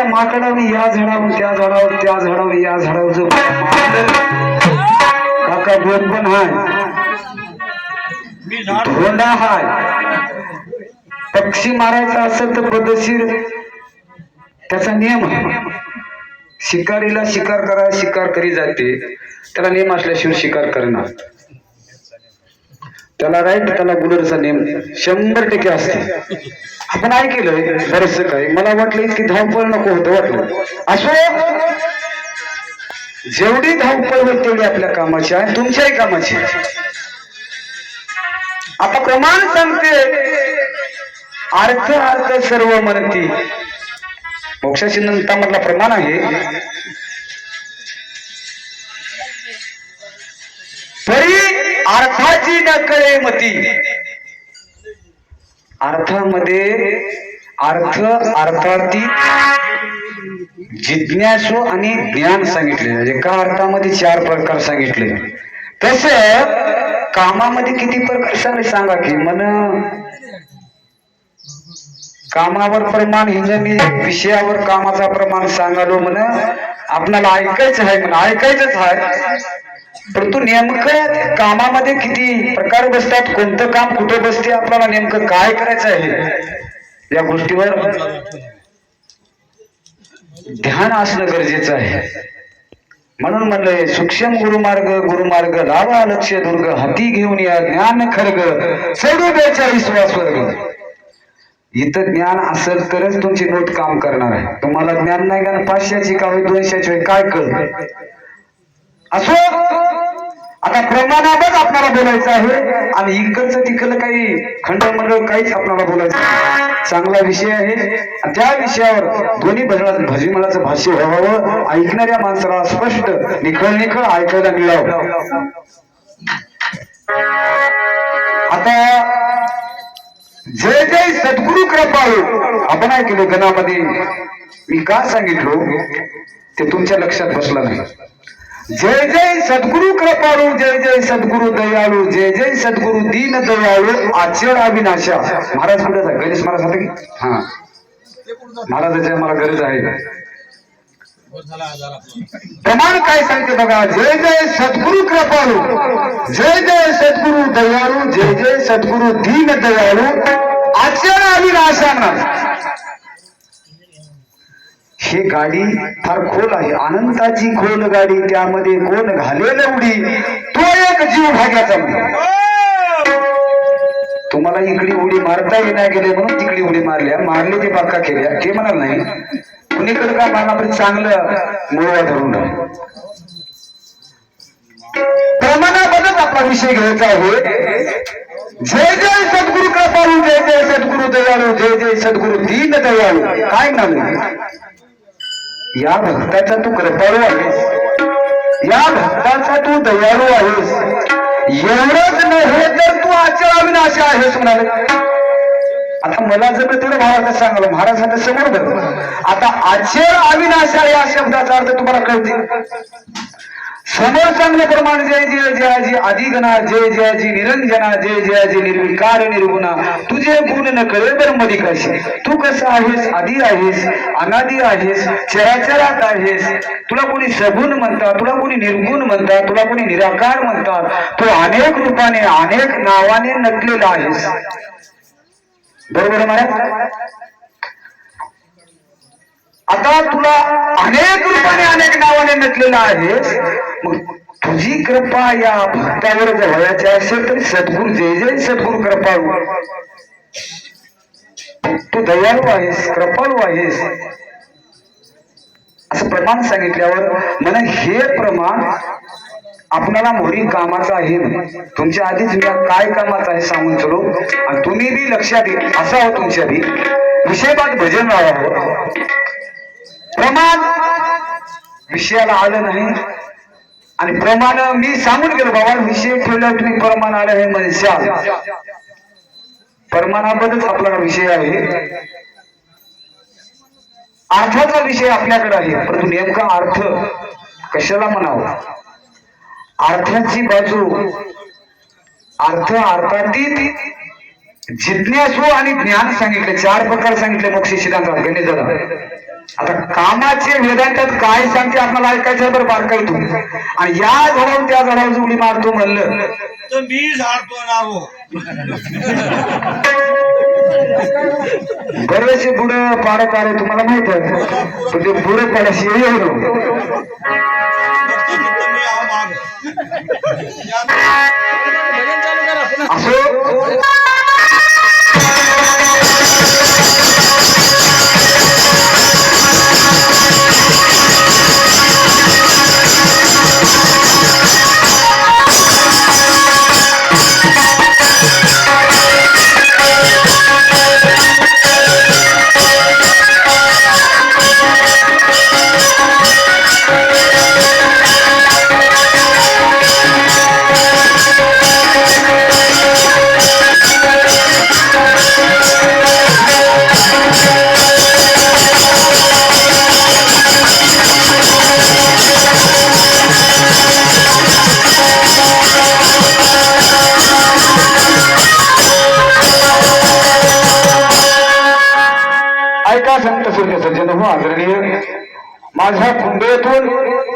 त्या माकडाने या झाडावर त्या झाडावर त्या झाडावर या झाडावर जो काका दोन पण हाय. धोंडा हाय. पक्षी मारायचा असेल तर पद्धतशीर त्याचा नियम आहे. शिकारीला शिकार करा शिकार करी जाते त्याला नियम असल्याशिवाय शिकार करणार. त्याला राईट त्याला गुलरचा नेम शंभर टक्के असते. आपण ऐकलंय बरंच काय मला वाटलं इतकी धावपळ नको होतं वाटलं. असो जेवढी धावपळ होईल तेवढी आपल्या कामाची आहे तुमच्याही कामाची आहे. आता प्रमाण सांगते. अर्थ अर्थ सर्व म्हणती मोक्षाची नंतर मधला प्रमाण आहे. अर्थाची नकळे मती. अर्थामध्ये अर्थ अर्थातील जिज्ञासू आणि ज्ञान सांगितले. म्हणजे एका अर्थामध्ये चार प्रकार सांगितले? तस कामामध्ये किती प्रकार सांगले सांगा की मन कामावर प्रमाण हिंग मी विषयावर कामाचा प्रमाण सांगालो म्हण आपल्याला ऐकायचं आहे म्हण ऐकायचंच आहे. परंतु नेमकं कामामध्ये किती प्रकार बसतात कोणतं काम कुठं बसते आपल्याला नेमकं काय करायचं आहे? या गोष्टीवर ध्यान असणं गरजेचं आहे. म्हणून म्हणलंय सूक्ष्म गुरुमार्ग गुरुमार्ग लावा लक्ष दुर्ग हाती घेऊन या ज्ञान खर्ग सर्व विश्वास वर्ग इथं ज्ञान असेल तरच तुमची नोट काम करणार आहे. तुम्हाला ज्ञान नाही का पाचशेची का होईल दोनशेची होईल काय कळ असो? आता प्रमाणातच आपल्याला बोलायचं आहे. आणि इकडचं तिकडलं काही खंडमंडळ काहीच आपल्याला बोलायचं चांगला विषय आहे. त्या विषयावर दोन्ही भजनाचं भजीमनाचं भाष्य व्हावं. ऐकणाऱ्या माणसाला स्पष्ट निखळ निखळ ऐकायला मिळावं. आता जय जय सद्गुरु कृपाळू. आपण ऐकलं गणामध्ये. मी का सांगितलो? ते तुमच्या लक्षात बसलं नाही. जय जय सद्गुरु कृपाळू जय जय सद्गुरु दयाळू जय जय सद्गुरु दीन दयाळू आचरण अविनाशा. महाराज कुठे गणेश महाराज होते की? हा. महाराजाची मला गरज आहे. प्रमाण काय सांगते बघा जय जय सद्गुरु कृपाळू जय जय सद्गुरु दयाळू जय जय सद्गुरु दीन दयाळू आचरण अविनाशाना. हे गाडी फार खोल आहे. अनंताची खोल गाडी त्यामध्ये कोण घालेल उडी तो एक जीव भाग्याचा तुम्हाला इकडे उडी मारता येण्या गेले म्हणून तिकडे उडी मारल्या. मारले ते बाका केल्या. ते म्हणाल नाही कुणीकडे काय मारणार चांगलं मुळवा धरून प्रमाणाबद्दल आपला विषय घ्यायचा आहे. जय जय सद्गुरु कृपाळू जय जय सद्गुरु दयाळू जय जय सद्गुरु दीन दयाळू. काय नाव या भक्ताचा तू कृपाळू आहेस. या भक्ताचा तू दयाळू आहेस. एवढंच नव्हे तर तू आचार अविनाशी आहेस म्हणाले. आता मला जर तेवढं महाराज सांगाल महाराज आता समोर बघ. आता आचर अविनाशा या शब्दाचा अर्थ तुम्हाला कळते समोर सांगण्याप्रमाणे जय जय जयाजी आदिगणा जय जयाजी निरंजना जय जयाजी निर्विकार निर्गुणा. तुझे गुण न कळे ब्रह्मदी कशी तू कसं आहेस आधी आहेस अनादी आहेस चराचरात आहेस. तुला कोणी सगुण म्हणतात तुला कोणी निर्गुण म्हणतात तुला कोणी निराकार म्हणतात. तू अनेक रूपाने अनेक नावाने नटलेला आहेस. बरोबर महाराज? आता तुला अनेक रूपाने अनेक नावाने नटलेला आहेस. तुझी कृपा या भक्तावर जवळची असेल तर सद्गुरु जय जय सद्गुरु कृपाळू. तू दयाळू आहेस कृपाळू आहेस. असं प्रमाण सांगितल्यावर मला हे प्रमाण आपणाला मोरी कामाचं आहे. तुमच्या आधीच मी काय कामाचं आहे सांगून चलो. आणि तुम्ही बी लक्षात येईल असा हो तुमच्या बी. विषय भजन राहावं प्रमाण विषयाला आलं नाही. आणि प्रमाण मी सांगून गेलो बाबा विषय ठेवला तुम्ही प्रमाण आलं हे म्हणजे प्रमाणाबद्दल आपला विषय आहे. अर्थाचा विषय आपल्याकडे आहे परंतु नेमका अर्थ कशाला म्हणावा? अर्थाची बाजू अर्थ अर्थातीत जिज्ञासू आणि ज्ञान सांगितले चार प्रकार सांगितले मोक्षी सिद्धांतात गणित झाला आता कामाचे वेदांतात काय सांगते आपल्याला ऐकायचं बरं बारकाई तू आणि या झाडावर त्या झाडावर उडी मारतो म्हणलं. तर मी झाडतो ना हो बरेचसे बुडं पाडत आले तुम्हाला माहीत आहे. पण ते बुडं आहो. माग. असो आदरणीय माझ्या कुंडेतून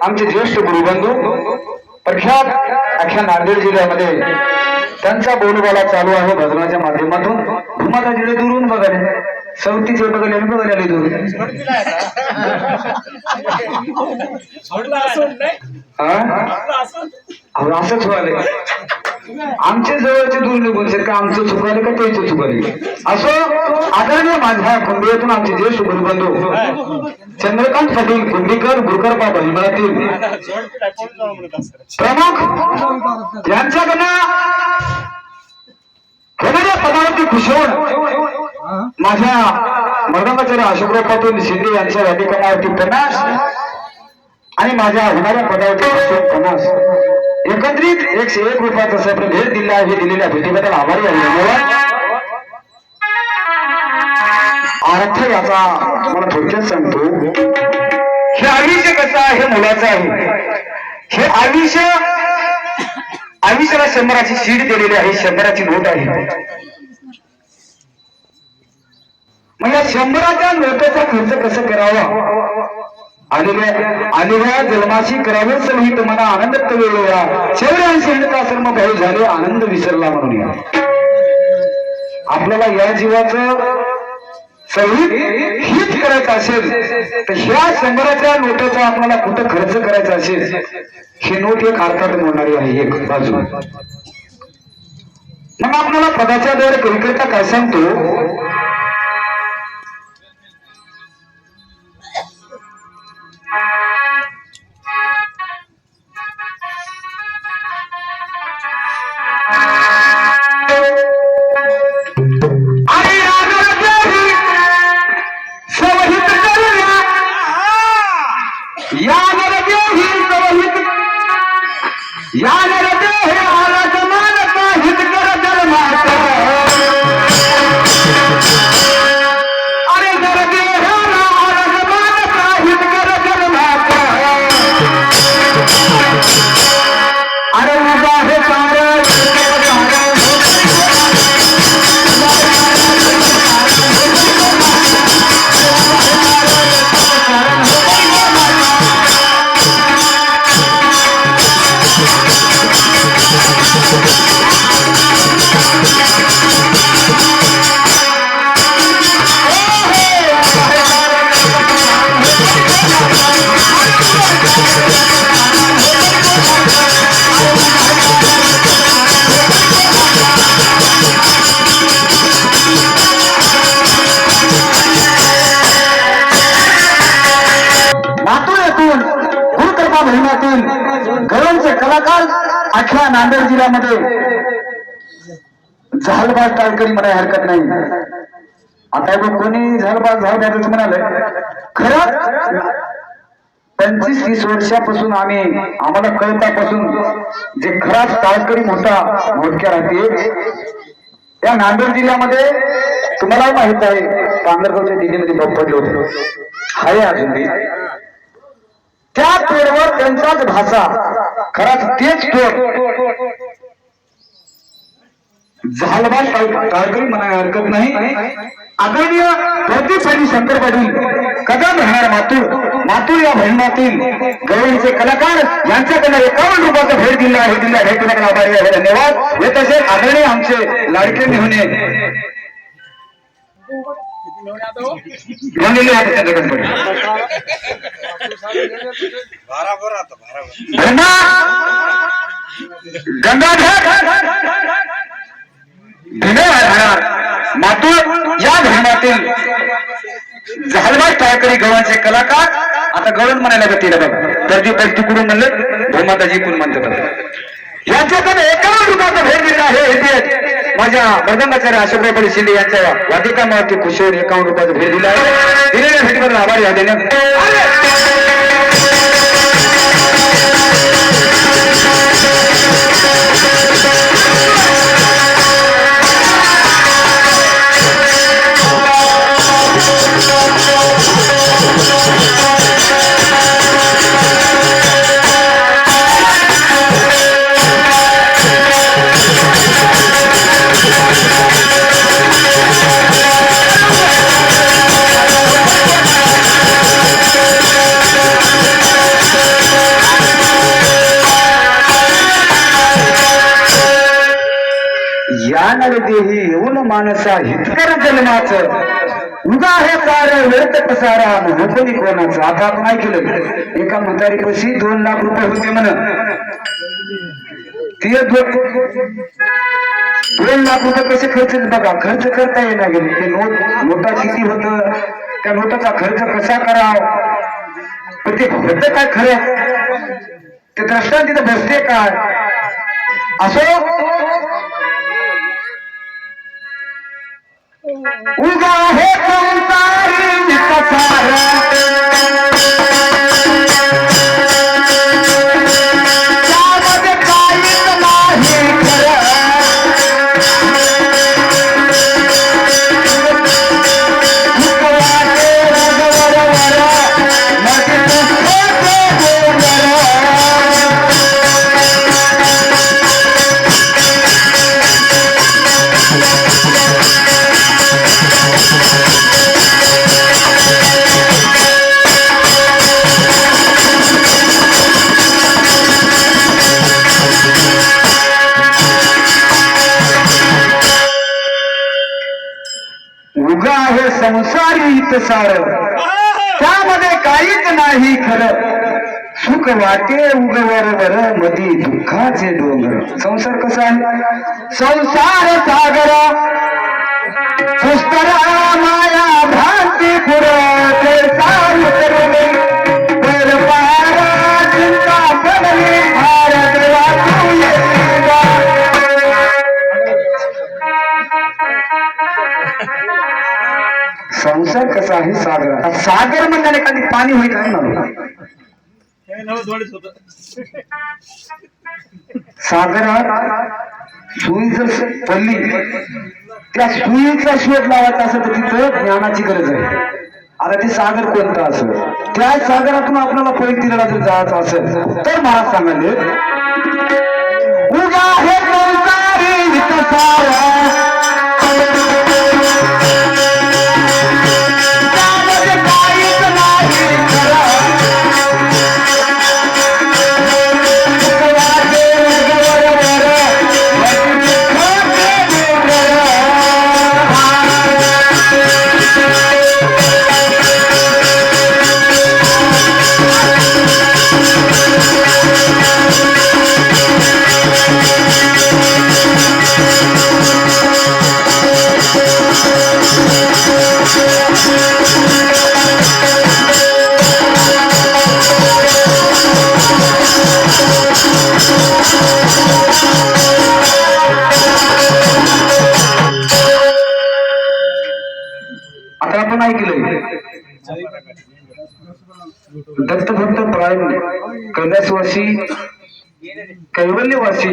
आमचे ज्येष्ठ गुरुबंधू प्रख्यात अख्ख्या नांदेड जिल्ह्यामध्ये त्यांचा बोलबाला चालू आहे भजनाच्या माध्यमातून. तुम्हाला जिडे दुरून बघाले. सवतीचे बघाले बघाले आले दूर? अहो, असंच व्हायला आमच्या जवळचे दूर निघून का आमचं चुकाले का त्याचं चुकाले असो आदरणीय माझ्या कुंडीतून आमचे ज्येष्ठ गुरुबंधू चंद्रकांत पाटील कुंडीकर गुरुकरपा बहिमातील प्रमुख यांच्याकडनं होणाऱ्या पदावरती खुशवून माझ्या मर्दमाचार्य अशोकराव पाटील शिंदे यांच्या व्याधिकरणावरती पन्नास आणि माझ्या होणाऱ्या पदावरती खुशवून पन्नास. एकत्रित एकशे एक रुपयाचा सत्र भेट दिला हे दिलेल्या भेटीबद्दल आभारी आहे. अर्थ याचा मला थोडक्यात सांगतो. हे आयुष्य कसं आहे हे मुलाचं आहे. हे आयुष्य आयुष्याला शंभराची सीड दिलेली आहे शंभराची नोट आहे. मग या शंभराच्या नोटाचा खर्च कसं करावा? आलेल्या जन्माशी करावे सहित मना आनंद वेळोया चौऱ्याऐंशी हिंडता सर्व भाऊ झाले? आनंद विसरला म्हणून या. आपल्याला या जीवाचं संहित हित करायचं असेल तर ह्या शंभराच्या नोटाचा आपल्याला कुठं खर्च करायचा असेल हे नोट एक अर्थात मोडणारी आहे एक बाजू. मग आपल्याला पदाच्या द्वारे कविकर्ता काय सांगतो? झालबाज टाळकरी म्हणाय हरकत नाही. आता बघ कोणी झालबाज झालबाजच म्हणाले खरं? पंचवीस तीस वर्षापासून आम्ही आम्हाला कळतापासून जे खराच टाळकरी मोठा मोठक्या राहते या नांदेड जिल्ह्यामध्ये तुम्हाला माहीत आहे पांढरगावच्या दिल्लीमध्ये बॉम्ब पडले होते. आहे अजून त्या पेडवर त्यांचाच भाषा खराच तेच टोळ झालबाज टाळकरी म्हणाय हरकत नाही आदरणीय प्रदीप आणि शंकर पाटील कदम राहणार मातूर मातूर या भजनातील गवळीचे कलाकार यांच्याकडनं एकावन्न रुपयाचा भेट दिला आहे दिला हे तुला आभारी आहे धन्यवाद हे तसे आदरणीय आमचे लाडके मेहुणे म्हणलेले आहेत त्यांच्या गणपती बराबर आता बराबर धन्ना गंगाधर धन्यवाद मातूर या धर्मातील झालबाई टाळकरी गव्हाचे कलाकार आता गवळण म्हणायला जातील बघा. तर गर्दी पण तिकडून म्हणलं? भूमाताजी कोण बघा. यांच्याकडे एकावन्न रुपयाचा भेट दिला आहे हे माझ्या मृदंगाचार्य अशोकराव पडे शिंदे यांच्या वादिकामावरती खुशीवर होऊन एकावन्न रुपयाचा भेट दिला आहे. दिलेल्या भेटीबद्दल आभारी आहे माणसा हितकर जगण्याचं उगा हे सार व्यर्थ पसारा नको कोणाचं? आता आपण ऐकलं. एका म्हातारी पशी दोन लाख रुपये होते म्हण ते दोन लाख रुपये कसे खर्च बघा. खर्च करता येणार गेले. ते नोट नोटा किती होत? त्या नोटाचा खर्च कसा करावा? पण ते होत काय खरं? ते द्रष्टांत तिथं बसते काय? असो उगा हे संसारी कसारा संसारी इतसार. सार त्यामध्ये काहीच नाही खरं. सुख वाटे उगवर वर मधी दुःखाचे डोंगर. संसार कसा आहे? संसार सागर. संसार कसा आहे? सागर. सागर म्हणल्याने कधी पाणी होईल सागरात सुई जर पडली त्या सुईचा शोध लावायचा असेल तर तिथं ज्ञानाची गरज आहे. आता ते सागर कोणतं असेल? त्या सागरातून आपल्याला पैतीला जर जायचं असेल तर मला सांगाले उगा हे कैवल्यवासी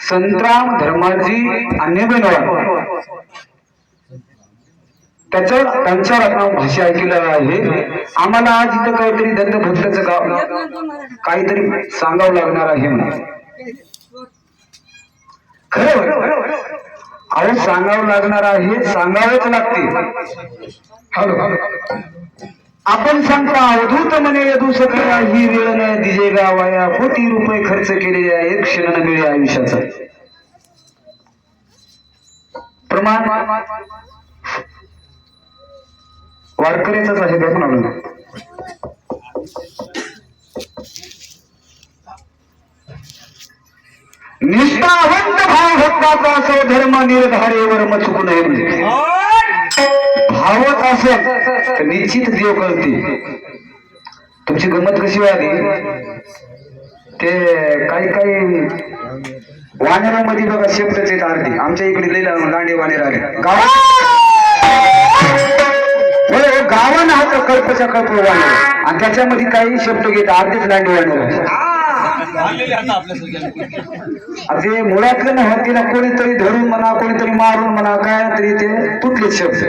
संतराम धर्माजी अन्यबेनवा त्याच्या त्यांच्या रत्ना भाषा ऐकलेलं आहे. आम्हाला आज इथं काहीतरी दत्तभक्ताचं गाव काहीतरी सांगावं लागणार आहे म्हणून. खरं अहो सांगावं लागणार आहे सांगावंच लागते हॅलो. आपण सांगतो अवधूत म्हणे यदू सगळ्या ही वेळ न दिजे गावाया कोटी रुपये खर्च केलेले आहे एक क्षण न मिळे आयुष्याचा. प्रमाण वारकऱ्याचाच आहे का म्हणाल निष्ठावंत भाव भक्ताचा असो धर्म निर्धारेवर मचुकू नये म्हणजे. भावच असेल तर निश्चित देव कळते तुमची गंमत कशी वाढली? ते काही काही वानेरामध्ये बघा शब्दच येत अर्धी आमच्या इकडे लिहिला ला- लांडे वानेर आले. गावात होय, हो, गावानं हा कल्पचा कल्प वानेर आणि त्याच्यामध्ये काही शब्द घेत अर्धेच लांडे वानेर आहे. ते मुळातलं ना तिला कोणीतरी धरून म्हणा कोणीतरी मारून म्हणा काय तरी ते तुटलेच शब्द.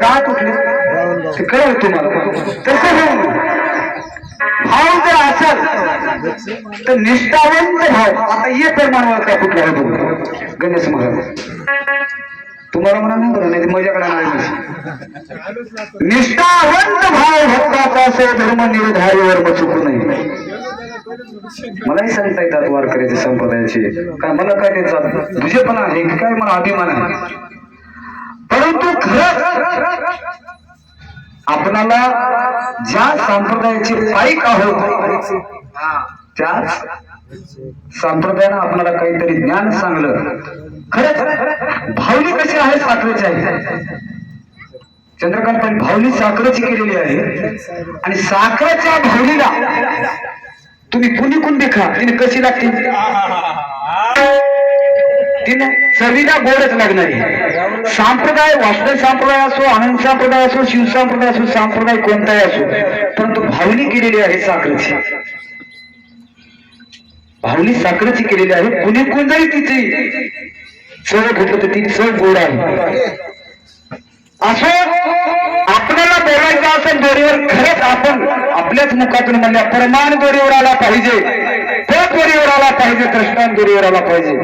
का तुटले? कळलं तुम्हाला. तसं होऊन. भाव जर असेल तर निष्ठावंत भाव. आता ये प्रमाण का कुठला आहे गणेश महाराज. तुम्हाला म्हणा नाही नाही मजाकडे नाही निष्ठावंत भाव भक्ताचा असो धर्म निर्धारीवर मग चुकू नये. मलाही सांगता येतात वारकऱ्याच्या संप्रदायाचे. काय मला काय त्याचा तुझेपणा आहे की काय मला अभिमान आहे? परंतु खरं आपणाला ज्या संप्रदायाचे पाईक आहोत त्याच संप्रदायानं आपल्याला काहीतरी ज्ञान सांगलं. खरंच भावली कशी आहे साखरेची आहे चंद्रकांत भावली साखरेची केलेली आहे. आणि साखरेच्या भावलीला तुम्ही कुणी कुंडी खा तिने कशी लागते? तिने चवीला गोडच लागणारी. संप्रदाय वास्तव संप्रदाय असो आनंद संप्रदाय असो शिवसंप्रदाय असो संप्रदाय कोणताही असो परंतु भावनी केलेली आहे साखरेची. भावनी साखरेची केलेली आहे. कुणी कोणताही तिची चव घेतलं तर ती चव गोड आहे. असो बोलायचं दोरीवर खरंच आपण आपल्याच मुखातून म्हणल्या प्रमाण दोरीवर आला पाहिजे. तो दोरीवर आला पाहिजे दृष्टांत दोरीवर आला पाहिजे.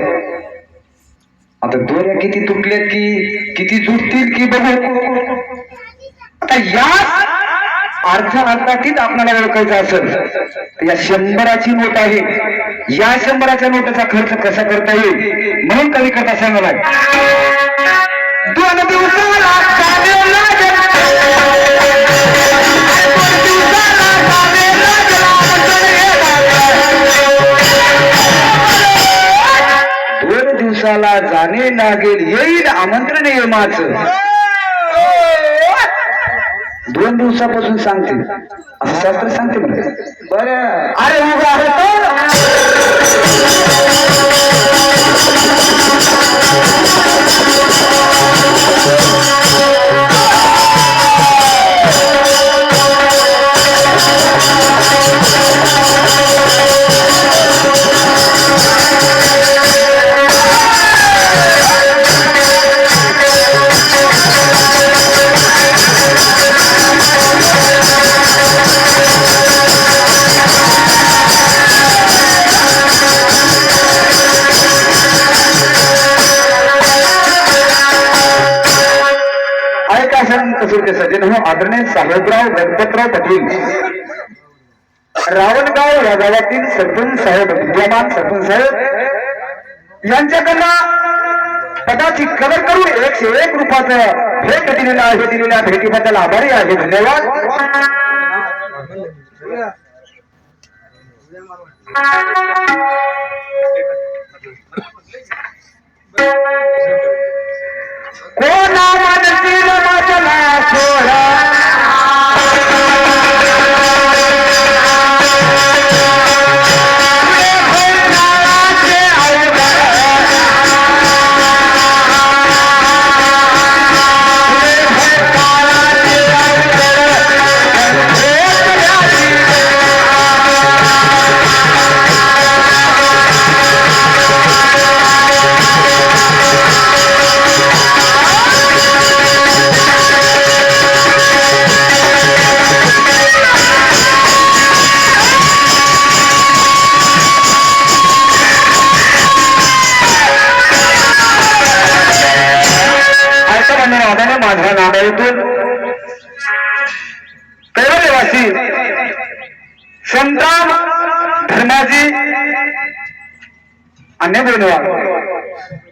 आता दोऱ्या किती तुटल्यात की किती जुटतील की बघू. आता या अर्थ अर्धातीत आपल्याला ओळखायचं असेल या शंभराची नोट आहे. या शंभराच्या नोटाचा खर्च कसा करता येईल? म्हणून कवी कथा सांगायला दोन दिवसाला दिवसाला जाणे लागेल. येईल आमंत्रण येमाच दोन दिवसापासून सांगते. असं शास्त्र सांगते मला बर. अरे उभा गणपतराव पाटील रावणगाव या गावातील सरपंच साहेब विद्यमान सरपंच साहेब यांच्याकडनं पदाची कदर करून एकशे एक रुपयाचं भेट दिलेलं आहे दिलेल्या भेटीबद्दल आभारी आहे. धन्यवाद. कोणा धन्यवाद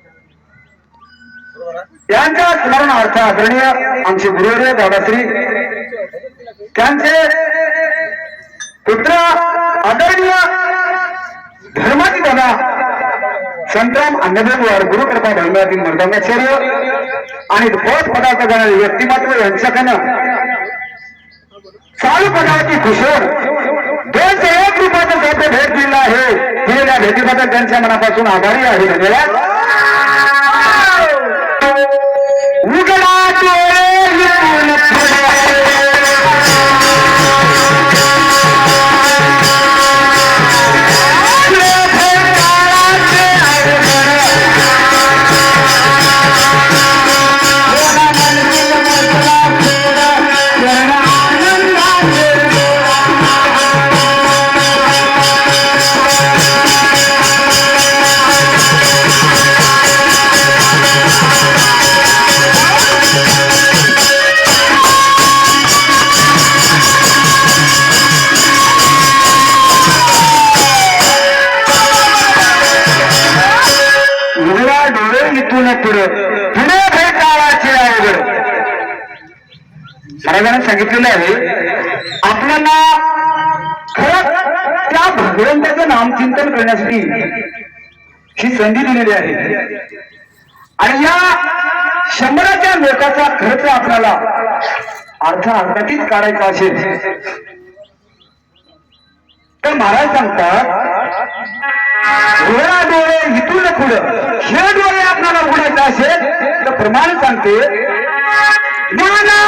यांच्या स्मरणार्थ आदरणीय आमचे गुरुदेव दादाश्री त्यांचे पुत्र आदरणीय धर्माची दादा संतराम अन्नदेववार गुरुकृपा धर्मातील मर्दंगाचार्य आणि पद पदार्थ करणारे व्यक्तिमत्व यांच्याकडनं चालू पदार्थी खुशवर दोनशे एक रुपयाचा त्याचे भेट दिला आहे. दिलेल्या भेटीबद्दल त्यांच्या मनापासून आभारी आहे धन्यवाद. उघडा सांगितलेलं आहे. आपल्याला खरंच त्या भगवंताचं नामचिंतन करण्यासाठी ही संधी दिलेली आहे. आणि या शंभराच्या लोकाचा खर्च आपल्याला अर्थ अर्थातीच काढायचा असेल. तर महाराज सांगतात डोळा डोळे इथून पुढं. हे डोळे आपल्याला उघडायचं असेल तर प्रमाण सांगते ज्ञाना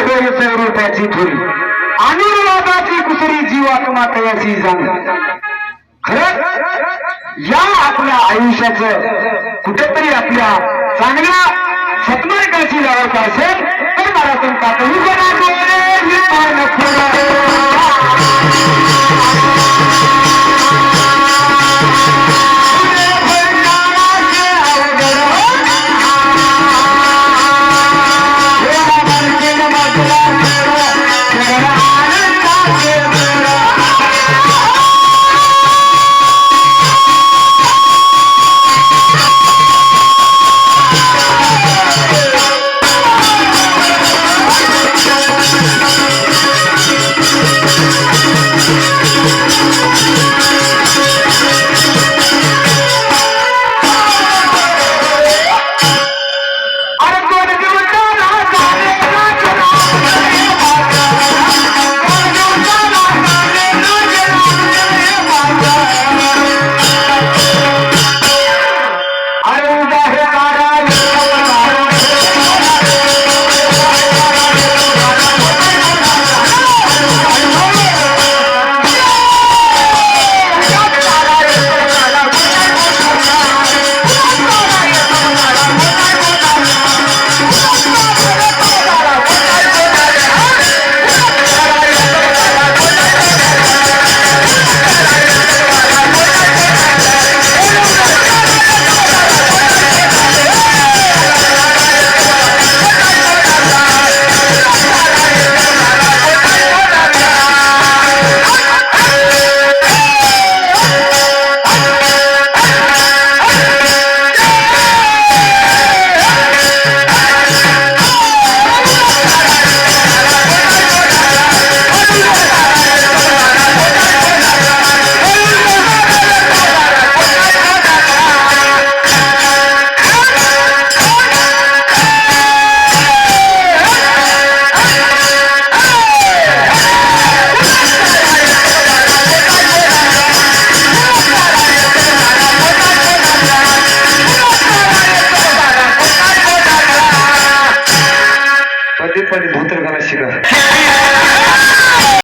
होय स्वरूपाची थोरी अनुवादाची कुसरी जीवात्मा तयाची जाण. खरं या आपल्या आयुष्याचं कुठेतरी आपल्या चांगल्या